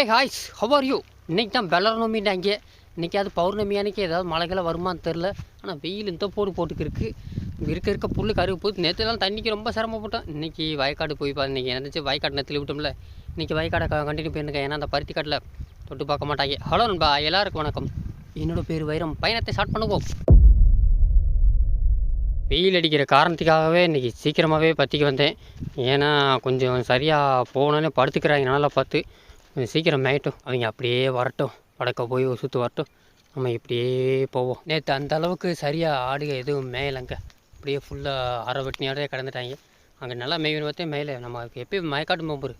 Hey hi how are you இன்னைக்கு தான் வெள்ளரணுமிட்டாங்க இன்னைக்கு அது பௌர்ணமி அன்னைக்கு ஏதாவது மழைகளை வருமான்னு தெரில ஆனால் வெயில் இந்த போடு போட்டுக்கு இருக்க. இருக்க புல்லு கருவு போகுது. நேற்றுலாம் தண்ணிக்கு ரொம்ப சிரமப்பட்டோம். இன்றைக்கி வயக்காடு போய் பா இன்றைக்கி என்னச்சு வயக்காடு நேற்று விட்டோம்ல இன்றைக்கி வயக்காடை கண்டினியூ பண்ணிருக்கேன். ஏன்னா அந்த பருத்தி காட்டில் தொட்டு பார்க்க மாட்டாங்க. ஹலோ நண்பா. எல்லாருக்கும் வணக்கம். என்னோட பேர் வைரம். பயணத்தை ஸ்டார்ட் பண்ணுவோம். வெயில் அடிக்கிற காரணத்துக்காகவே இன்றைக்கி சீக்கிரமாகவே பற்றிக்கு வந்தேன். ஏன்னா கொஞ்சம் சரியாக போனோன்னே படுத்துக்கிறாங்க. நல்லா பார்த்து கொஞ்சம் சீக்கிரம் மேயட்டும். அவங்க அப்படியே வரட்டும். வடக்க போய் ஒரு சுற்று வரட்டும். நம்ம இப்படியே போவோம். நேற்று அந்த அளவுக்கு சரியாக ஆடுக எதுவும் மேயலைங்க. அப்படியே ஃபுல்லாக அரை வெட்டினியோடய கிடந்துட்டாங்க. அங்கே நல்லா மேய்வன் பார்த்தே மேலே நம்ம எப்பயும் மயக்காட்டு போகும்போது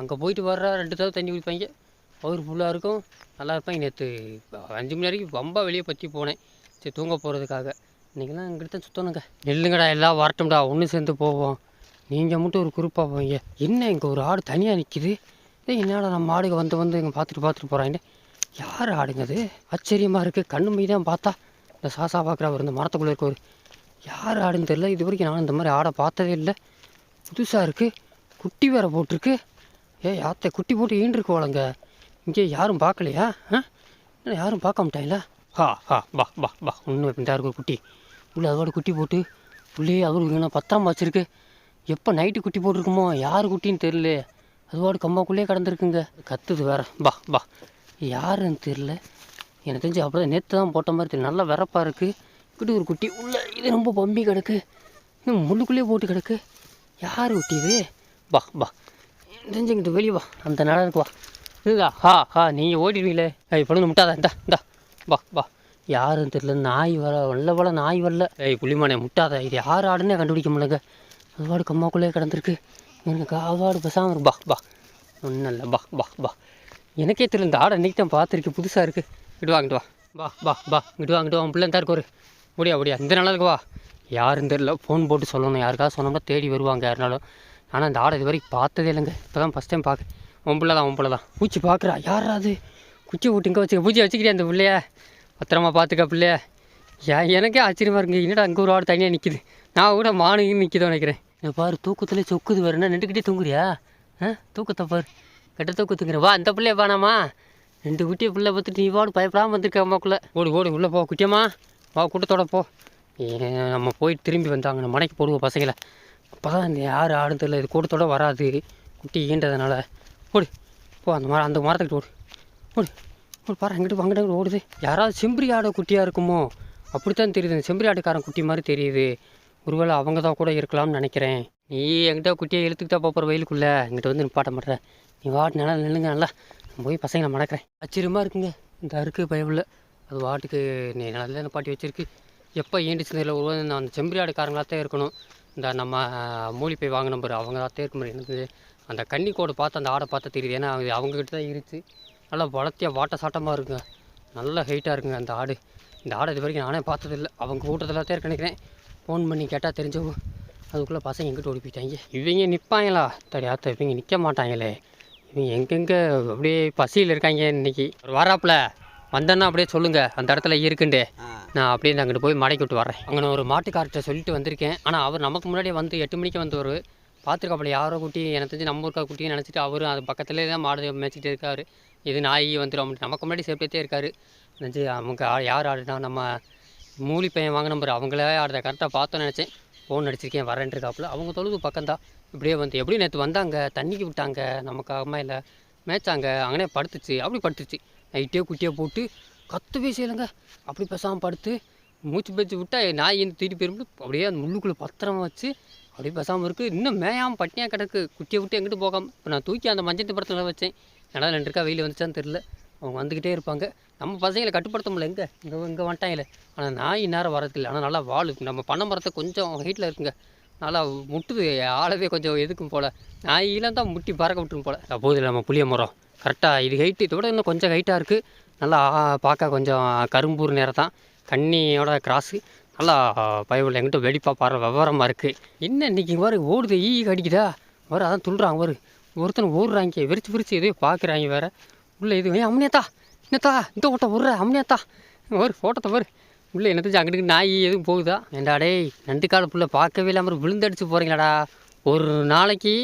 அங்கே போயிட்டு வர்ற ரெண்டு தடவை தண்ணி குடிப்பாங்க. பவுர் ஃபுல்லாக இருக்கும். நல்லா இருப்பாங்க. நேற்று அஞ்சு மணி வரைக்கும் ரொம்ப வெளியே பற்றி போனேன். சரி தூங்க போகிறதுக்காக இன்றைக்கெல்லாம் எங்கிட்ட தான் சுற்றணுங்க நெல்லுங்கடா எல்லாம் வரட்டும்டா. ஒன்று சேர்ந்து போவோம். நீங்கள் மட்டும் ஒரு குரூப்பாக போவீங்க என்ன இங்கே ஒரு ஆடு தனியாக நிற்கிது என்னடா நம்ம ஆடுங்க வந்து வந்து இங்கே பார்த்துட்டு பார்த்துட்டு போகிறாங்க யார் ஆடுங்க அது? ஆச்சரியமாக இருக்குது கண்ணு மீ தான் பார்த்தா. இந்த சாசா பார்க்குறவர் இந்த மரத்துக்குள்ளே இருக்கவர். யார் ஆடுன்னு தெரியல. இது வரைக்கும் நான் இந்த மாதிரி ஆடை பார்த்ததே இல்லை. புதுசாக இருக்குது குட்டி வேற போட்டிருக்கு. ஏ யாத்தை குட்டி போட்டு ஈண்டிருக்கு வளங்க இங்கே யாரும் பார்க்கலையா? ஆ? யாரும் பார்க்க மாட்டாங்களா? ஹா ஹா பா பா பா ஒன்று இந்த இருக்கும் ஒரு குட்டி. உள்ள அதோட குட்டி போட்டு உள்ளே அதோட பத்திரம் வச்சுருக்கு. எப்போ நைட்டு குட்டி போட்டிருக்குமோ? யார் குட்டின்னு தெரியல அதுவாடு கம்மாக்குள்ளேயே கிடந்திருக்குங்க. கத்துது வேற. பா பா. யாருன்னு தெரில எனக்கு தெரிஞ்சு அப்படியே நேற்று தான் போட்ட மாதிரி தெரியும் நல்லா விறப்பாக இருக்குது இப்படி ஒரு குட்டி உள்ளே இது ரொம்ப பம்பி கிடக்கு. இன்னும் முள்ளுக்குள்ளேயே போட்டு கிடக்கு. யார் குட்டி இது? பா பா. தெரிஞ்சுக்கிட்டு வெளியே வா. அந்த நேரம் இருக்கு வா இதுதா ஹா ஹா. நீங்கள் ஓடிடுவீங்களே. ஏய் பொழுது முட்டாதா இந்தா இந்தா. பா பா. யாருன்னு தெரியல. நாய் வர வல்ல போல நாய் வரல ஏய் புள்ளிமானே முட்டாத இது யார் ஆடுன்னே கண்டுபிடிக்க முடியலங்க. அதுவாடு கம்மாக்குள்ளேயே கிடந்திருக்கு. எனக்கு ஆவாடு பேசாமல் இருக்கு பா பா. ஒன்றும் இல்லை. பா பா பா. எனக்கே தெரியல இந்த ஆடை இன்றைக்கி தான் பார்த்துருக்கு. புதுசாக இருக்குது இங்கிட்டு வாங்கிட்டு வா. பா பா பா. இங்கிட்டு வாங்கிட்டு வா. பிள்ளை தான் இருக்கு ஒரு முடியா முடியா. இந்த நாளாக வா. யாருன்னு தெரியல. ஃபோன் போட்டு சொல்லணும். யாருக்காவது சொன்னோம்னா தேடி வருவாங்க யாருனாலும். ஆனால் இந்த ஆடை இது வரைக்கும் பார்த்ததே இல்லைங்க. இப்போ தான் ஃபஸ்ட் டைம் பார்க்க உன் பிள்ளை தான் உன் பிள்ளை தான். பூச்சி பார்க்குறா. யாராவது குச்சி விட்டு இங்கே வச்சுக்க. பூச்சி வச்சுக்கிறியா அந்த பிள்ளைய? பத்திரமா பார்த்துக்க பிள்ளைய. ஏன் எனக்கே ஆச்சரியமாக இருக்குங்க. என்னடா அங்கே ஒரு ஆடு தனியாக நிற்கிது நான் கூட மானுங்க நிற்கிதோ நினைக்கிறேன். இதை பாரு தூக்கத்தில் சொக்குது வருன்னா நின்றுக்கிட்டே தூங்குறியா? ஆ தூக்கத்தை பாரு. கெட்ட தூக்கத்துங்கிற. வா அந்த பிள்ளைய பானாமா ரெண்டு குட்டியை பிள்ளை பார்த்துட்டு நீ வாடு பயப்படாமல் வந்திருக்க அம்மாக்குள்ளே. ஓடு ஓடு உள்ளே போ குட்டியம்மா. வா கூட்டத்தோட போ. ஏ, நம்ம போயிட்டு திரும்பி வந்தாங்க. நம்ம மனைக்கு போடுவோம் பசங்களை. அப்போ தான் இந்த யார் ஆடும் தெரியல. இது கூட்டத்தோட வராது. குட்டி ஈன்றதுனால. ஓடு போ அந்த மரம் அந்த மரத்துக்கிட்ட ஓடு. ஓடு ஓடு பாரு அங்கிட்டு அங்கிட்ட ஓடுது. யாராவது செம்பரி ஆடு குட்டியாக இருக்குமோ? அப்படித்தான் தெரியுது. இந்த செம்பரி ஆடுக்காரன் குட்டி மாதிரி தெரியுது. ஒருவேளை அவங்க தான் கூட இருக்கலாம்னு நினைக்கிறேன். நீ என்கிட்ட குட்டியை இழுத்துக்கிட்டா போகிற வயலுக்குள்ளே எங்கிட்ட வந்து நிப்பாட்ட மாட்டேற. நீ வாட்டு நல்லா நில்லுங்க நல்லா. நான் போய் பசங்களை மடக்கிறேன். ஆச்சரியமாக இருக்குங்க. இந்த அருக்கு பயமில்ல அது வாட்டுக்கு நீ நல்லா நிப்பாட்டி வச்சிருக்கு. எப்போ ஏண்டிச்சு ஒரு அந்த செம்பரி ஆடுக்காரங்களாக இருக்கணும். இந்த நம்ம மூலிப்பை போய் வாங்கின பாரு. அவங்க தான் இருக்க மாதிரி எனக்கு அந்த கண்ணி கோடு பார்த்து அந்த ஆடை பார்த்தா தெரியுது. ஏன்னா அது அவங்கக்கிட்ட தான் இருந்துச்சு. நல்லா வளர்த்தியாக வாட்ட சாட்டமாக இருக்குங்க. நல்ல ஹைட்டாக இருக்குங்க அந்த ஆடு. இந்த ஆடை இது வரைக்கும் நானே பார்த்ததில்ல. அவங்க கூட்டத்தில் தான் இருக்க நினைக்கிறேன். ஃபோன் பண்ணி கேட்டால் தெரிஞ்சவங்க. அதுக்குள்ளே பசங்க எங்கிட்ட ஓடி போயிட்டாங்க. இவங்க நிற்பாங்களா தடியாத்த இவங்க நிற்க மாட்டாங்களே. இவங்க எங்கெங்கே அப்படியே பசியில் இருக்காங்க இன்னைக்கு. ஒரு வராப்புல. வந்தேன்னா அப்படியே சொல்லுங்கள் அந்த இடத்துல இருக்குண்டு. நான் அப்படியே அங்கிட்டு போய் மடக்கி விட்டு வரேன் அங்கே நான் ஒரு மாட்டுக்கார்ட்ட சொல்லிட்டு வந்திருக்கேன். ஆனால் அவர் நமக்கு முன்னாடியே வந்து எட்டு மணிக்கு வந்தவர். பார்த்துருக்காப்புல யாரோ குட்டி எனக்கு தெரிஞ்சு நம்ம ஊருக்கா குட்டின்னு நினச்சிட்டு அவரும் அது பக்கத்துலேயே தான் மாடு மேய்ச்சிட்டு இருக்காரு. இது நாய் வந்துடும் அப்படின்ட்டு நமக்கு முன்னாடி சேர்ப்பேத்தே இருக்காரு. நினச்சி அவங்க யார் ஆடுனா நம்ம மூலி பையன் வாங்கின நம்பர் அவங்களே ஆடுறத கரெக்டாக பார்த்தோன்னு நினச்சேன். ஃபோன் அடிச்சிருக்கேன் வரேன் இருக்காப்புல. அவங்க தொழுது பக்கம்தான். இப்படியே வந்து எப்படி நேற்று வந்தாங்க? தண்ணிக்கு விட்டாங்க. நமக்கு அம்மா இல்லை மேய்ச்சாங்க. அங்கனே படுத்துச்சு. அப்படி படுத்துச்சு. நைட்டே குட்டியை போட்டு கத்தவே செய்யலைங்க. அப்படி பேசாமல் படுத்து மூச்சு பேச்சு விட்டா நாய் இருந்து தூக்கிட்டு போயிருந்து அப்படியே அந்த முள்ளுக்குள்ளே பத்திரமா வச்சு அப்படியே பேசாமல் இருக்குது இன்னும் மேயாமல் பட்டினியாக கிடக்கு. குட்டியை விட்டு எங்கிட்டு போகாமல் இப்போ நான் தூக்கி அந்த மஞ்சள் படத்தில் வச்சேன். ஏன்னா ரெண்டு இருக்கா? வெயில் வந்துச்சான்னு தெரில அவங்க வந்துக்கிட்டே இருப்பாங்க. நம்ம பசங்களை கட்டுப்படுத்த முடியல எங்கே? இங்கே இங்கே வந்துட்டாங்களே. ஆனால் நாய் நேரம் வரதில்லை ஆனால் நல்லா வாழு. நம்ம பண்ண மரத்தை கொஞ்சம் ஹைட்டில் இருக்குங்க. நல்லா முட்டுது. ஆளவே கொஞ்சம் எதுக்கும் போல். நாயெல்லாம் தான் முட்டி பறக்க விட்டுரும் போல். அப்போது நம்ம புளிய மரம். கரெக்டாக இது ஹைட்டு இதோட இன்னும் கொஞ்சம் ஹைட்டாக இருக்குது நல்லா பார்க்க கொஞ்சம் கரும்பூர் நேரம் தான். கண்ணியோட கிராஸு நல்லா பயவில்லை எங்கிட்ட வெடிப்பாக பாரு விவரமாக இருக்குது என்ன இன்னைக்கு வரு ஓடுது. ஈ கடிக்குதா? வரும் அதான் துள்ளுறாங்க வரு ஒருத்தன் ஓடுறாங்க. விரிச்சு விரிச்சு எதையோ பார்க்குறாங்க வேறு. உள்ள இது. ஏன் அம்னியத்தா என்னத்தா இந்த ஓட்ட விட்ற அம்னியத்தா வரு ஓட்டத்தை வரு. உள்ளே என்னது அங்கிட்டு நாய் எதுவும் போகுதா? ஏண்டா டேய் நண்டு கால புள்ள பார்க்கவே இல்லாமல் விழுந்தடிச்சு போகிறீங்களாடா ஒரு நாளைக்கு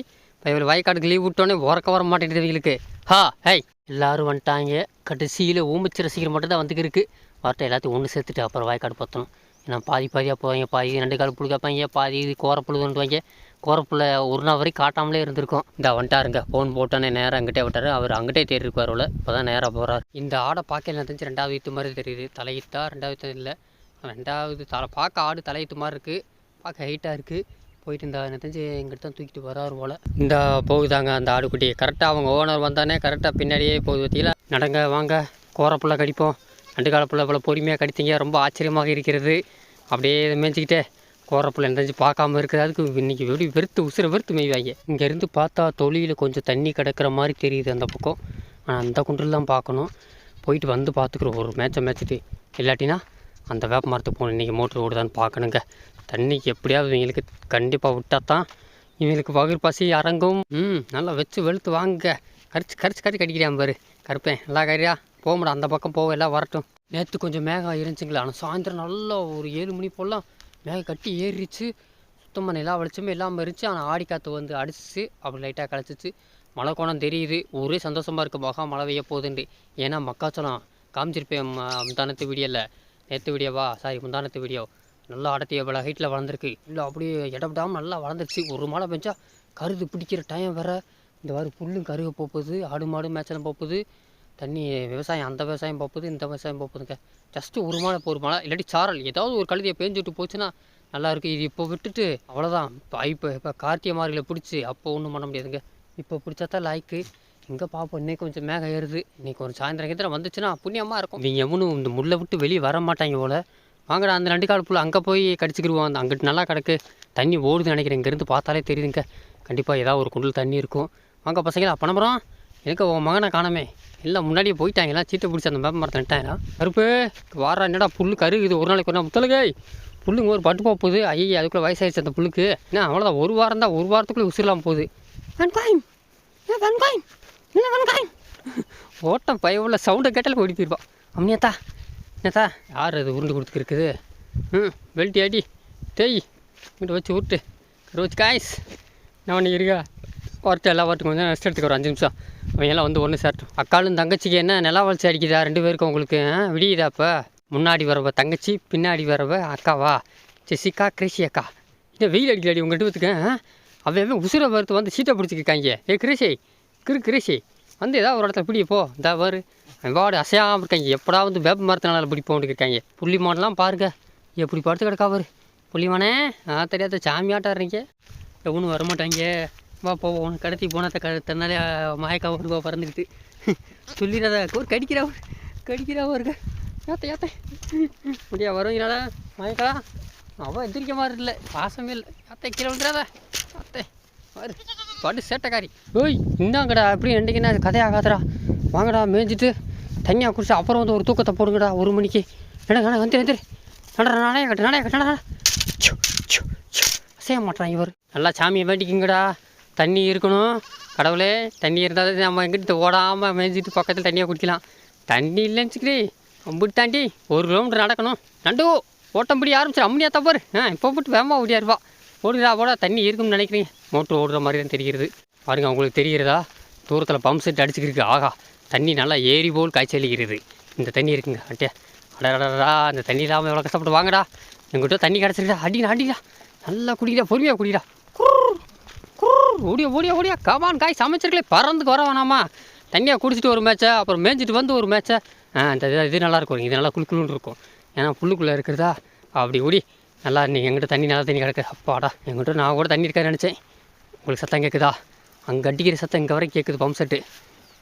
இவர் வயக்காடுக்கு லீவ் விட்டோன்னே உறக்க வர மாட்டேங்குது இவங்களுக்கு. ஹா ஹேய். எல்லோரும் வந்துட்டாங்க. கடைசியில் ஊமிச்சு ரசிகர் மட்டும் தான் வந்துருக்கு. வரட்டும் எல்லாத்தையும் ஒன்று சேர்த்துட்டு அப்புறம் வயக்காடு பற்றணும் ஏன்னா பாதி பாதியாக போவாங்க பாதி ரெண்டு கால் புழு கேட்பாங்க பாதி கோரப்புழுதுன்றாங்க கோரப்புள்ள ஒரு நாள் வரைக்கும் காட்டாமலே இருந்திருக்கும். இந்த வந்துட்டாருங்க. ஃபோன் போட்டோன்னே நேராக அங்கிட்டே விட்டார். அவர் அங்கிட்டே தேடி இருப்பார் அவளை இப்போ தான் நேராக போகிறார் இந்த ஆடை பார்க்க என்ன தெரிஞ்சு ரெண்டாவது ஈத்து மாதிரி தெரியுது. தலையீத்தா ரெண்டாவது இல்லை. ரெண்டாவது தலை பார்க்க ஆடு தலையீத்து மாதிரி இருக்குது பார்க்க ஹைட்டாக இருக்குது போயிட்டு இந்த என்ன தெரிஞ்சு எங்கிட்ட தான் தூக்கிட்டு வராரு போல். இந்த போகுதாங்க அந்த ஆடுக்குட்டி. கரெக்டாக அவங்க ஓனர் வந்தானே கரெக்டாக பின்னாடியே போகுது பார்த்தீங்களா? நடங்க வாங்க. கோரப்புள்ள கடிப்போம். ரெண்டு காலப்புள்ள இவ்வளோ பொறுமையாக கடித்தீங்க. ரொம்ப ஆச்சரியமாக இருக்கிறது. அப்படியே மேய்ச்சிக்கிட்டே கோரப்பில் நினைஞ்சு பார்க்காம இருக்குது அதுக்கு இன்றைக்கி வெடி வெறுத்து உசுரை வெறுத்து மேய்வாங்க. இங்கேருந்து பார்த்தா தொழியில் கொஞ்சம் தண்ணி கிடக்கிற மாதிரி தெரியுது அந்த பக்கம். ஆனால் அந்த குன்றில் தான் பார்க்கணும். போயிட்டு வந்து பார்த்துக்குறோம். ஒரு மேட்சை மேய்ச்சிட்டு. இல்லாட்டினா அந்த வேப்ப மரத்துக்கு போகணும் இன்றைக்கி மோட்ரு ஓடுதான்னு பார்க்கணுங்க. தண்ணிக்கு எப்படியாவது இவங்களுக்கு கண்டிப்பாக விட்டா தான் இவங்களுக்கு பகிர் பசி இறங்கும் ம் நல்லா வச்சு வெளுத்து வாங்க. கரிச்சு கரிச்சு கரிச்சு கடிக்கிறான் பாரு. கருப்பேன் நல்லா கறியா. போக முடியாது அந்த பக்கம் போக எல்லாம் வரட்டும். நேற்று கொஞ்சம் மேகம் இருந்துச்சுங்களா. ஆனால் சாயந்தரம் நல்லா ஒரு ஏழு மணி போடலாம் மேகம் கட்டி ஏறிச்சு. சுத்தமாக நிலா வெளிச்சமே இல்லாமல் இருந்துச்சு. ஆனால் ஆடி காற்று வந்து அடிச்சிச்சு. அப்படி லைட்டாக கிடச்சிச்சு மழை கோணம் தெரியுது. ஒரே சந்தோஷமாக இருக்குது மகா மழை பெய்ய போகுதுன்ட்டு. ஏன்னா மக்காச்சோளம் காமிச்சிருப்பேன் முந்தானத்து வீடியோவில் நேற்று வீடியோவா சாரி முந்தானத்து வீடியோ நல்லா அடத்திய பல ஹைட்டில் வளர்ந்துருக்கு. இல்லை அப்படியே இடப்படாமல் நல்லா வளர்ந்துருச்சு. ஒரு மழை பெஞ்சா கருது பிடிக்கிற டைம் வேறு. இந்த மாதிரி புல்லும் கருக போகுது. ஆடு மாடு மேய்ச்சலும் போகுது. தண்ணி விவசாயம் அந்த விவசாயம் போகுது இந்த விவசாயம் போகுதுங்க. ஜஸ்ட்டு ஒரு மழை இப்போ ஒரு மழை இல்லாட்டி சாரல் ஏதாவது ஒரு கழுதியை பேஞ்சுட்டு போச்சுன்னா நல்லாயிருக்கும் இது இப்போ விட்டுட்டு அவ்வளோதான் இப்போ இப்போ இப்போ கார்த்திகை மார்களை பிடிச்சி அப்போ ஒன்றும் பண்ண முடியாதுங்க. இப்போ பிடிச்சா தான் லாய்க்கு எங்கே பார்ப்போம் இன்னைக்கு கொஞ்சம் மேகம் ஏறுது. இன்றைக்கி ஒரு சாயந்தரம் கிட்ட வந்துச்சுன்னா புண்ணியமாக இருக்கும். இவங்க எவனும் இந்த முள்ளை விட்டு வெளியே வர மாட்டாங்க போல். வாங்கடா அந்த ரெண்டு கால் புள்ள அங்கே போய் கடிச்சிக்கிடுவோம். அந்த அங்கிட்டு நல்லா கிடக்கு. தண்ணி ஓடுதுன்னு நினைக்கிறேன். இங்கேருந்து பார்த்தாலே தெரியுதுங்க. கண்டிப்பாக ஏதாவது ஒரு குண்டில் தண்ணி இருக்கும். வாங்க பசங்களா பணபுரம் எனக்கு உன் மகனை காணமே. எல்லாம் முன்னாடியே போயிட்டாங்களா? சீட்டை பிடிச்சி அந்த மேப்ப மரத்தை நட்டாங்களா? கருப்பு வாரா என்னடா புல் கருகுது? ஒரு நாளைக்கு ஒரு நாள் முத்தலகை புல்லுங்க ஒரு பட்டு போக போகுது. ஐயா அதுக்குள்ளே வயசாயிடுச்சு அந்த புல்லுக்கு. என்ன அவ்வளோதான் ஒரு வாரம் தான் ஒரு வாரத்துக்குள்ளே உசிரலாம் போகுது. வெங்காயம் வெங்காயம் வெங்காயம் ஓட்டம் பயவுள்ள சவுண்டை கேட்டாலும் ஓடி போயிருப்பா அம்னியாத்தா என்னத்தா? யார் அது உருண்டு கொடுத்துருக்கு ம் வெல்ட்டி அடி தேய் இங்கிட்ட வச்சு விட்டு ரோஜ் காய்ஸ் என்ன பண்ணி இருக்கா? ஒருத்தர் எல்லா வரட்டும் கொஞ்சம் ரெஸ்ட் எடுத்துக்க ஒரு அஞ்சு நிமிஷம். அவங்க எல்லாம் வந்து ஒன்று சேரட்டும். அக்காலும் தங்கச்சிக்கு என்ன நிலா வளர்ச்சி அடிக்குதா? ரெண்டு பேருக்கும் உங்களுக்கு ஆ? விடியுதா முன்னாடி வரவ தங்கச்சி பின்னாடி வரவ அக்காவா? ஜெசிகா கிருஷி அக்கா. என்ன வெயில் அடிக்கலாடி உங்கள் வீட்டுக்கு அவன் உசுரை வறுத்து வந்து சீட்டை பிடிச்சிருக்காங்க ஏ கிருஷி கிரு கிருஷி. வந்து ஏதாவது ஒரு இடத்துல பிடிப்போ இந்த வரு வாடு அசையாமல் இருக்காங்க. எப்படா வந்து வேப்ப மரத்தினால பிடிப்போன்னு இருக்காங்க. புள்ளி மாடெல்லாம் பாருங்க. எப்படி படுத்து கிடக்கா அவரு புள்ளிமானே ஆ தெரியாத சாமியாட்டம் இருங்க எவனும் வரமாட்டாங்க. வா போவோம். உனக்கு கடத்தி போனத்தை க தன்னாலே மாயக்கா வருவா பறந்துக்கிட்டு. சொல்லிடாத ஒரு கடிக்கிறா கடிக்கிறா இருக்க ஏத்த ஏத்த முடியா வருவீங்களா மயக்கா அவன் எந்திரிக்க மாதிரி இல்லை. பாசமே இல்லை. அத்தை கீழே விழுந்துடாத அத்தை வரு. படு சேட்டைக்காரி. ஓய் இந்தாங்கடா அப்படி ரெண்டுக்குன்னா கதையாகாதடா வாங்கடா மேய்ஞ்சிட்டு தனியாக குடிச்சு அப்புறம் வந்து ஒரு தூக்கத்தை போடுங்கடா ஒரு மணிக்கு. என்ன கடை வந்து வந்துரு. நடடா நானே கட்டு நானே கட்டு நடடா செய்ய மாட்டான் இவர். நல்லா சாமியை வேண்டிக்கிங்கடா. தண்ணி இருக்கணும். கடவுளே தண்ணி இருந்தால் தான் நம்ம எங்கிட்ட ஓடாமல் மேய்ஞ்சிட்டு பக்கத்தில் தண்ணியை குடிக்கலாம். தண்ணி இல்லைன்னு வச்சுக்கிறே அம்பிட்டு தாண்டி ஒரு கிலோமீட்டர் நடக்கணும். நண்டு ஓட்டம் பிடி அம்மனியா தப்பார் தப்பாரு ஆ இப்போ போட்டு வேகமாக ஓடியாருவா ஓடுதா போடா தண்ணி இருக்கும்னு நினைக்கிறீங்க. மோட்ரு ஓடுற மாதிரி தான் தெரிகிறது. பாருங்க உங்களுக்கு தெரிகிறதா? தூரத்தில் பம்ப் செட் அடிச்சுக்கிருக்கு. ஆகா தண்ணி நல்லா ஏரி போல் காய்ச்சலிக்கிறது இந்த தண்ணி இருக்குங்க அட்டியா. அடடா அந்த தண்ணி இல்லாமல் எவ்வளோ கஷ்டப்பட்டு வாங்கடா. எங்கிட்ட தண்ணி கிடச்சிருக்கா அடிடா அடிடா. நல்லா குடிக்கிறா பொறுமையாக குடிக்கிறா ஓடியா ஓடியா ஓடியா. கமான் காய் சமைச்சிருக்கலே பறந்துக்கு வர வேணாமா? தண்ணியாக குடிச்சிட்டு ஒரு மேட்ச்சை அப்புறம் மேய்ஞ்சிட்டு வந்து ஒரு மேட்ச்சை ஆ இந்த இது நல்லாயிருக்கும் இது நல்லா குளு குளுன்னு இருக்கும். ஏன்னா புல்லுக்குள்ளே இருக்கிறதா? அப்படி ஓடி நல்லா நீங்கள் எங்கிட்ட தண்ணி நல்லா தண்ணி கிடக்கு. அப்பாடா எங்கிட்ட நான் கூட தண்ணி இருக்கான்னு நினச்சேன். உங்களுக்கு சத்தம் கேட்குதா அங்கே அடிக்கிற சத்தம் இங்கே வரைக்கும் கேட்குது பம்ப் செட்டு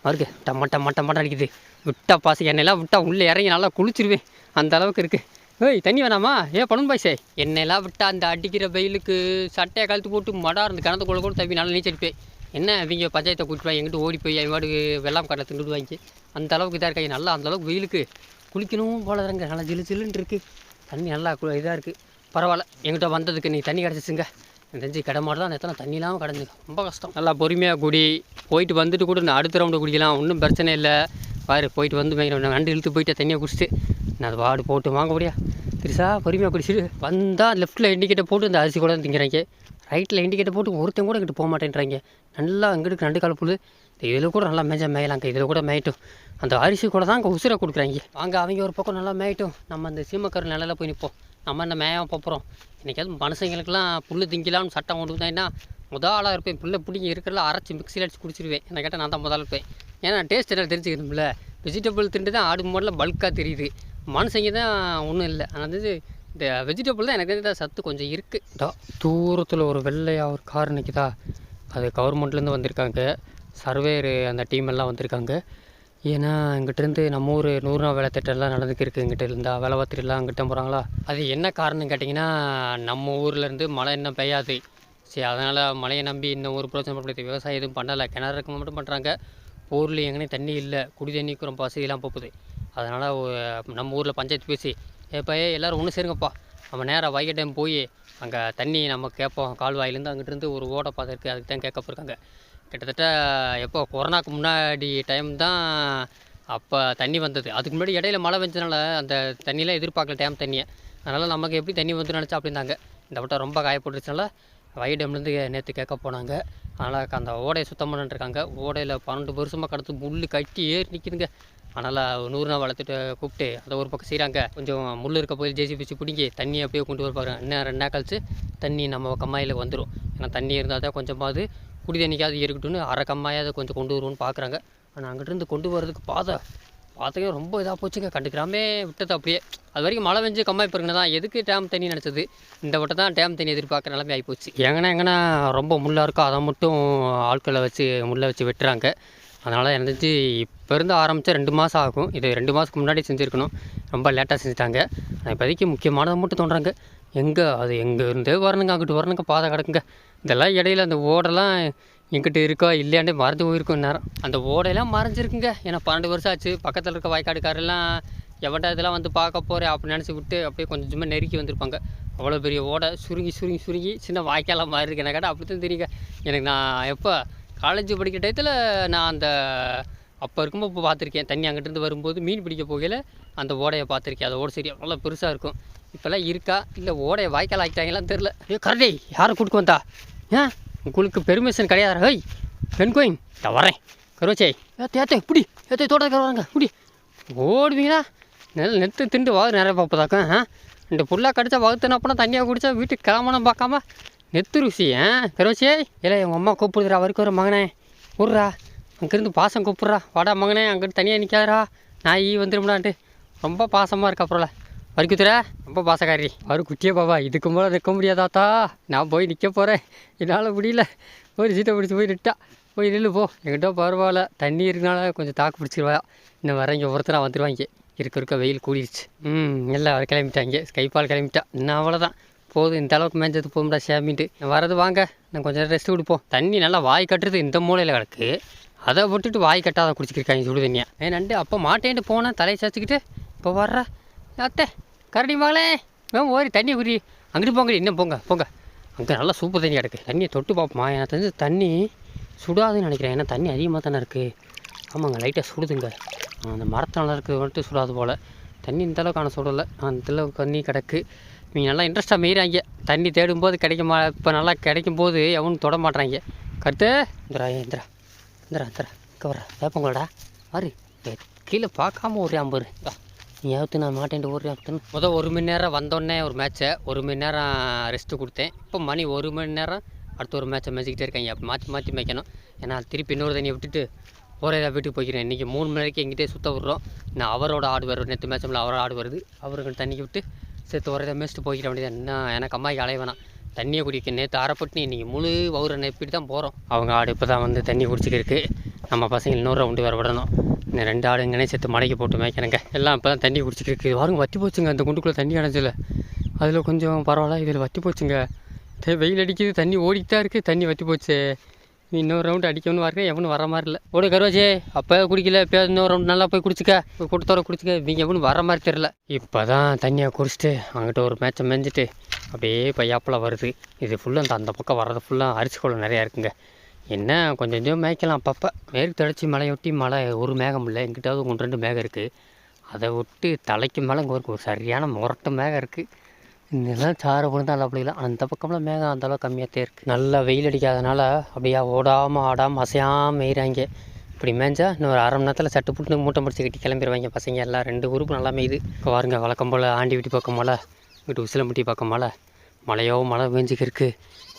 மறுக்கு டம்ம டம்ம டம்மட்டம் அடிக்குது. விட்டா பாசி என்னெல்லாம் விட்டா உள்ளே இறங்கி நல்லா குளிச்சிருவேன். அந்த அளவுக்கு இருக்குது ஏய் தண்ணி வேணாமா? ஏ பணம் பாய்ஸே என்னெல்லாம் விட்டா அந்த அடிக்கிற வெயிலுக்கு சட்டையை கழுத்து போட்டு மடா இருந்து கிணத்துக்குள்ள கூட தப்பி நல்லா நீச்சல் என்ன அவங்க பஞ்சாயத்தை கூட்டிட்டு போய் எங்கிட்ட ஓடி போய் அவங்க வாட்டுக்கு வெள்ளாம் திண்டு வாங்கி அந்த அளவுக்கு இதாக இருக்காங்க. நல்லா அந்த அளவுக்கு வெயிலுக்கு குளிக்கணும் போல இருங்க நல்லா ஜிலு ஜில்லுன்னு இருக்குது தண்ணி நல்லா இதாக இருக்குது பரவாயில்ல. எங்கிட்ட வந்ததுக்கு நீ தண்ணி கிடச்சிச்சுங்க. தெரிஞ்சு கடை மாடு தான். எத்தனை தண்ணி இல்லாமல் கிடந்துங்க ரொம்ப கஷ்டம். நல்லா பொறுமையாக குடி. போயிட்டு வந்துட்டு கூட நான் அடுத்த ரவுண்டு குடிக்கலாம். ஒன்றும் பிரச்சனை இல்லை. பாரு போயிட்டு வந்து மேய்க்கிறேன் நண்டு இழுத்து போயிட்டு தண்ணியை குடிச்சிட்டு. நான் அது வாடு போட்டு வாங்க முடியா? திருசா பொறுமையாக குடிச்சிட்டு வந்தால் லெஃப்ட்டில் இண்டிகேட்டர் போட்டு இந்த அரிசி கூட திங்கிறாங்க. ரைட்டில் இண்டிகேட்டர் போட்டு ஒருத்தன் கூட இங்கிட்டு போக மாட்டேன்றாங்க. நல்லா அங்கிட்டு ரெண்டு கால் புல் இதில் கூட நல்லா மேய்ச்சா மேயலாங்க இதில் கூட மேயட்டும். அந்த அரிசி கூட தான் அங்கே உசுரை கொடுக்குறாங்க. வாங்க அவங்க ஒரு பக்கம் நல்லா மேயட்டும். நம்ம அந்த சீமக்கர் நிலையில போய் நிற்போம் நம்ம என்ன மேய போகிறோம் இன்றைக்காவது மனுஷங்களுக்கெல்லாம் புல் திங்கலாம்னு சட்டம் கொண்டு வந்தேன்னா முதல் ஆளாக இருப்பேன். புல்லை பிடிங்கி இருக்கிறல அரைச்சி மிக்சியில் அடிச்சு குடிச்சிருவேன். என்ன கேட்டால் நான் தான் முதல்ல இருப்பேன். ஏன்னா டேஸ்ட் என்ன தெரிஞ்சுக்கணும்ல. வெஜிடபிள் திண்டு தான் ஆடு மாடலில் பல்காக தெரியுது. மனுஷங்க தான் ஒன்றும் இல்லை. ஆனால் வந்து இந்த வெஜிடபிள் தான் எனக்கு தெரிஞ்ச சத்து கொஞ்சம் இருக்குது தூரத்தில் ஒரு வெள்ளையாக ஒரு கார் நிற்கிதா அது கவர்மெண்ட்லேருந்து வந்திருக்காங்க. சர்வேரு அந்த டீம் எல்லாம் வந்திருக்காங்க. ஏன்னா இங்கிட்டேருந்து நம்ம ஊர் நூறு நாள் வேலை திட்டம்லாம் நடந்துக்கிருக்கு. இங்கிட்ட இருந்தால் வேலை பார்த்துட்டுலாம் அங்கிட்ட போகிறாங்களா அது என்ன காரணம் கேட்டிங்கன்னா நம்ம ஊர்லேருந்து மழை இன்னும் பெய்யாது. சரி அதனால் மழையை நம்பி இந்த ஒரு பிரச்சனை விவசாயம் எதுவும் பண்ணலை. கிணறு இருக்க மட்டும் பண்ணுறாங்க ஊரில் எங்கேனே தண்ணி இல்லை. குடி தண்ணிக்கு ரொம்ப வசதியெல்லாம் போகுது. அதனால் நம்ம ஊரில் பஞ்சாயத்து பேசி இப்போ எல்லோரும் ஒன்று சேருங்கப்பா. நம்ம நேராக வைகை டேம் போய் அங்கே தண்ணி நம்ம கேட்போம் கால்வாயிலேருந்து அங்கிட்டிருந்து ஒரு ஓட பாதை இருக்குது அதுக்கு தான் கேட்க போயிருக்காங்க கிட்டத்தட்ட எப்போ கொரோனாக்கு முன்னாடி டைம் தான் அப்போ தண்ணி வந்தது. அதுக்கு முன்னாடி இடையில மழை பெஞ்சதுனால அந்த தண்ணியெலாம் எதிர்பார்க்கல டேம் தண்ணியை. அதனால் நமக்கு எப்படி தண்ணி வந்து நினச்சா அப்படின்னாங்க. இந்த வட்டம் ரொம்ப காயப்பட்டுருச்சுனால வை டேம்லேருந்து நேற்று கேட்க போனாங்க. அதனால் அந்த ஓடையை சுத்தம் பண்ணிட்டுருக்காங்க ஓடையில் பன்னெண்டு வருஷமாக கடத்து முள் கட்டி ஏறி நிற்கிதுங்க அதனால் நூறு நாள் வளர்த்துட்டு கூப்பிட்டு அதை ஒரு பக்கம் செய்கிறாங்க கொஞ்சம் முள் இருக்க போய் ஜேசி பிடிச்சி பிடிங்கி தண்ணி அப்படியே கொண்டு வருவாங்க இன்னும் ரெண்டு நாள் கழிச்சு தண்ணி நம்ம கம்மாயில் வந்துடும் ஏன்னா தண்ணி இருந்தால் தான் கொஞ்சமாவது குடி தண்ணிக்காவது இருக்கட்டும்னு அரை கம்மாயாவது கொஞ்சம் கொண்டு வருவோம்னு பார்க்குறாங்க ஆனால் அங்கிட்டிருந்து கொண்டு வரதுக்கு பாதை பாதையே ரொம்ப இதாக போச்சுங்க. கண்டுக்கிறாமே விட்டது அப்படியே. அது வரைக்கும் மழை பெஞ்சு கம்மாய் பிறகுனா தான் எதுக்கு டேம் தண்ணி நினச்சது? இந்த வட்டம் தான் டேம் தண்ணி எதிர்பார்க்குற நிலைமை ஆகிப்போச்சு எங்கன்னா எங்கன்னா ரொம்ப முள்ளாக இருக்கோ? அதை மட்டும் ஆட்களை வச்சு முள்ளை வச்சு வெட்டுறாங்க. அதனால் எனக்கு இப்போ இருந்து ஆரம்பித்தா ரெண்டு மாதம் ஆகும். இது ரெண்டு மாதத்துக்கு முன்னாடி செஞ்சுருக்கணும். ரொம்ப லேட்டாக செஞ்சுட்டாங்க. நான் இப்போதைக்கு முக்கியமானதை மட்டும் தோன்றாங்க. எங்கே அது எங்கே இருந்தே வரணுங்க அங்கிட்டு வரணுங்க பாதை கிடக்குங்க. இதெல்லாம் இடையில அந்த ஓடெல்லாம் எங்கிட்ட இருக்கோ இல்லையாண்டே மறைஞ்சு போயிருக்கும் நேரம் அந்த ஓடையெல்லாம் மறைஞ்சிருக்குங்க. ஏன்னா பன்னெண்டு வருஷம் ஆச்சு. பக்கத்தில் இருக்க வாய்க்காடுக்காரெல்லாம் எவன்டா இதெல்லாம் வந்து பார்க்க போகிறேன் அப்படி நினச்சி விட்டு அப்படியே கொஞ்சம் கொஞ்சமாக நெருக்கி வந்திருப்பாங்க. அவ்வளோ பெரிய ஓடை சுருங்கி சுருங்கி சுருங்கி சின்ன வாய்க்காலாம் மாறி இருக்கு எனக்கு கேட்டால் அப்படி தான் தெரியுங்க. எனக்கு நான் எப்போ காலேஜ் படிக்கிற டயத்தில் நான் அந்த அப்போ இருக்கும்போது இப்போ பார்த்துருக்கேன் தண்ணி அங்கிட்டிருந்து வரும்போது மீன் பிடிக்க போகையில் அந்த ஓடையை பார்த்துருக்கேன். அந்த ஓடை சரி நல்லா பெருசாக இருக்கும். இப்போல்லாம் இருக்கா? இல்லை ஓடையை வாய்க்கால் ஆக்கிட்டாங்களான்னு தெரில ஏ கரடி யாரை கூட்டுக்கு வந்தா? ஏன் உங்களுக்கு பெர்மிஷன் கிடையாது ஹை பெண் கோயின் நான் வரேன் கருவச்சே ஏத்த ஏத்த இப்படி ஏத்த தோட்டத்துக்கு வராங்க இப்படி ஓடுவீங்களா? நெல் நெத்து திண்டு வாகு நிறைய பார்ப்பதாக்கா ஆ? இந்த புல்லாக கடிச்சா வகுத்துனப்பனா தண்ணியாக குடித்தா வீட்டுக்கு கிளம்பணும் பார்க்காம நெத்து ருசி ஆ கருவச்சே இல்லை உங்கள் அம்மா கூப்பிடுதுரா வரைக்கும் ஒரு மகனே. விட்றா அங்கேருந்து பாசம் கூப்பிட்றா. வாடா மகனே அங்கிட்டு தனியாக நிற்காதரா நான் ஈ வந்துடும்டான்ட்டு ரொம்ப பாசமாக இருக்கா அப்புறம் வரிக்குத்துற ரொம்ப பாசக்காரி. அவரு குட்டியே பாபா இதுக்கு மேலே நிற்க முடியாதாத்தா நான் போய் நிற்க போகிறேன் என்னால் முடியல. ஒரு சீட்டை பிடிச்சி போய் நிட்டா. போய் நில்லு போ. என்கிட்ட பரவாயில்ல. தண்ணி இருக்கனால கொஞ்சம் தாக்கு பிடிச்சிருவா. இன்னும் வர இங்கே ஒருத்தராக வந்துடுவாங்க இருக்க இருக்க வெயில் கூடிருச்சு. ம் எல்லாம் கிளம்பிட்டாங்க ஸ்கைப்பால் கிளம்பிட்டா. இன்னும் அவ்வளோதான் போதும் இந்த அளவுக்கு மேஞ்சது போகும்டா சாமின்ட்டு. வரது வாங்க நான் கொஞ்சம் நேரம் ரெஸ்ட் கொடுப்போம் தண்ணி நல்லா வாய் கட்டுறது இந்த மூலையில் கிடக்கு. அதை விட்டுட்டு வாய் கட்டாத குடிச்சிருக்காங்க சுடு தண்ணியா ஏன் நண்டு அப்போ மாட்டேன்ட்டு போனேன் தலையை சாச்சிக்கிட்டு இப்போ வர்ற. அத்தை கரடி வாங்களே மேம் ஓரி தண்ணி குடி அங்கிட்டு போங்க இன்னும் போங்க போங்க. அங்கே நல்லா சூப்பர் தண்ணி கிடக்கு. தண்ணியை தொட்டு பார்ப்போமா எனக்கு தெரிஞ்சு தண்ணி சுடாதுன்னு நினைக்கிறேன். ஏன்னா தண்ணி அதிகமாக தானே இருக்குது ஆமாங்க லைட்டாக சுடுதுங்க. அந்த மரத்தினால இருக்குது வந்துட்டு சுடாது போல். தண்ணி இந்த அளவுக்கு ஆனால் சுடலை. அந்த அளவுக்கு தண்ணி கிடக்கு. நீங்கள் நல்லா இன்ட்ரெஸ்ட்டாக மீறாங்க. தண்ணி தேடும்போது கிடைக்குமா? இப்போ நல்லா கிடைக்கும் போது எவனும் தொட மாட்டுறாங்க கருத்து? இந்திரா இந்திரா இந்திரா இந்திரா இங்கே வர வேப்பங்களடா கீழே பார்க்காம ஒரு ஐம்பது நீ ஏற்று நான் மாட்டேன்ட்டு ஒரு ஆப்டன் முதல் ஒரு மணி நேரம் வந்தோடனே ஒரு மேட்ச்சை ஒரு மணி நேரம் ரெஸ்ட்டு கொடுத்தேன். இப்போ மணி ஒரு மணி நேரம் அடுத்த ஒரு மேட்ச்சை மேய்ச்சிக்கிட்டே இருக்காங்க. அப்போ மாற்றி மாற்றி மேய்க்கணும். ஏன்னா திருப்பி இன்னொரு தண்ணியை விட்டுட்டு ஒரே இதாக வீட்டுக்கு போய்க்கிறேன். இன்றைக்கி மூணு மணி வரைக்கும் எங்கிட்டே சுத்த விட்றோம். நான் அவரோட ஆடு வரும் நேற்று மேட்சமில் அவரோட ஆடு வருது. அவருக்கு தண்ணிக்கு விட்டு செத்து ஒரே இதாக மேய்ச்சிட்டு போய்க்கிற வேண்டியது என்ன? எனக்கு அம்மாய்க்கு அலைய வேணாம். தண்ணியை குடிக்க நேற்று அரைப்பட்டு இன்றைக்கி முழு வவுரை நெப்பிட்டு தான் போகிறோம் அவங்க ஆடு இப்போ தான் வந்து தண்ணி குடிச்சிக்கிருக்கு நம்ம பசங்க இன்னொரு ரவுண்டு வேறு விடணும். இன்னும் ரெண்டு ஆடுங்கனே சேர்த்து மலைக்கு போட்டு மேய்க்கணுங்க. எல்லாம் இப்போ தான் தண்ணி குடிச்சிக்கிருக்கு வாருங்க வத்தி போச்சுங்க. அந்த குண்டுக்குள்ளே தண்ணி அடைஞ்சல அதில் கொஞ்சம் பரவாயில்ல இதில் வத்தி போச்சுங்க. வெயில் அடிக்குது தண்ணி ஓடிக்கிட்டா தான் இருக்குது தண்ணி வத்தி போச்சு. இன்னொரு ரவுண்டு அடிக்கணும்னு வரேன் எவனும் வர மாதிரி இல்லை. ஓடு கருவாச்சே அப்போ குடிக்கல இப்போ இன்னொரு ரவுண்டு நல்லா போய் குடிச்சிக்க. போய் கொடுத்தோர குடிச்சிக்க. நீங்கள் எவனும் வர மாதிரி தெரில இப்போ தான் தண்ணியை குடிச்சிட்டு அங்கிட்ட ஒரு மேட்சை மேஞ்சிட்டு அப்படியே பையாப்பில் வருது. இது ஃபுல்லாக அந்த அந்த பக்கம் வர்றது ஃபுல்லாக அரிசி குளம் நிறையா இருக்குங்க. என்ன கொஞ்சம் கொஞ்சம் மேய்க்கலாம் அப்பப்போ. மேற்கு தொடர்ச்சி மலையொட்டி மலை ஒரு மேகம் இல்லை. எங்கிட்டாவது ஒன்று ரெண்டு மேகம் இருக்குது அதை விட்டு தலைக்கு மேலே இங்கே ஒரு சரியான முரட்டு மேகம் இருக்குது இதெல்லாம் சாறு விழுந்தா நல்லா பிடிக்கலாம் அந்த பக்கம்லாம் மேகம் அந்த அளவுக்கு கம்மியாக தான் இருக்குது நல்லா வெயில் அடிக்காதனால அப்படியே ஓடாமல் ஆடாமல் அசையாமல் மேய்கிறாங்க இப்படி மேய்ஞ்சா இன்னும் ஒரு அரை மணி நேரத்தில் சட்டு புட்டு மூட்டை முடிச்சு கட்டி கிளம்பிடுவாங்க பசங்க எல்லாம் ரெண்டு குரூப் நல்லா மேயுது. இப்போ பாருங்க வழக்கம் போல் ஆண்டி வீட்டு பக்கம் மழை வீட்டு உசிலம்பட்டி பக்கம் மழை மழையோ மழை பெஞ்சிக்கிருக்கு.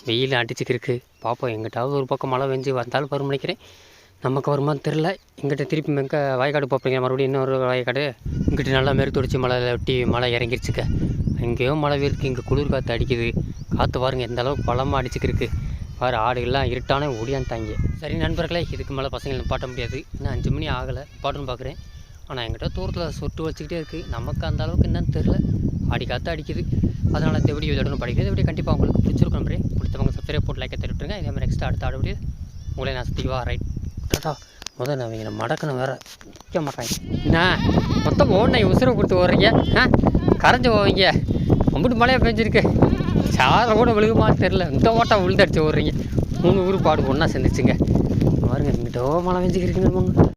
வெயில் அடிச்சுக்கிருக்கு. பார்ப்போம் எங்கிட்டாவது ஒரு பக்கம் மழை பெஞ்சு வந்தாலும் வரும் நினைக்கிறேன். நமக்கு வருமா தெரில இங்கிட்ட திருப்பி எங்கே வயக்காடு பார்ப்பீங்க மறுபடியும் இன்னொரு வயக்காடு. இங்கிட்டு நல்லா மேற்கொடிச்சு மழை ஒட்டி மழை இறங்கிருச்சுக்க எங்கேயோ மழை இருக்கு இங்கே குளிர் காற்று அடிக்குது. காற்று பாருங்க எந்த அளவுக்கு பழமாக அடிச்சுக்கிருக்கு. பாரு ஆடுகள்லாம் இருட்டானே ஓடியான்ட்டாங்க சரி நண்பர்களே இதுக்கு மேலே பசங்களை நிப்பாட்ட முடியாது. இன்னும் அஞ்சு மணி ஆகலை. பாட்டுன்னு பார்க்குறேன் ஆனால் எங்கிட்ட தூரத்தில் சொட்டு வச்சுக்கிட்டே இருக்குது நமக்கு அந்த அளவுக்கு என்னன்னு தெரில ஆடி காற்று அடிக்குது. அதனால் இந்த வீடியோ தொடர்ந்து படிக்கிறது வீடியோ கண்டிப்பாக உங்களுக்கு பிடிச்சிருக்கும் நம்பரே பிடிச்சவங்க சப்ஸ்கிரைப் போட்டு லைக்கை தருட்டுருங்க இதே மாதிரி நெக்ஸ்ட் அடுத்த ஆடு வீடியோ உங்களே நான் சத்திவா ரைட் டாட்டா முதல்ல நான் இவங்களை மடக்கணும் வேற. நிற்க மாட்டாங்க. என்ன? மொத்தம் ஓடனை உசுரை கொடுத்து ஓடுறீங்க ஆ? கரைஞ்சி போவீங்க. அம்பிட்டு மழையாக பெஞ்சிருக்கு. சாரை கூட விழுகுமான்னு தெரில இந்த ஓட்டம் அடித்து ஓடுறீங்க. மூணு ஊர் பாடு ஒன்றா சேர்ந்துச்சுங்க பாருங்க மிட்டோ மழை பெஞ்சிக்கிறீங்க மூணு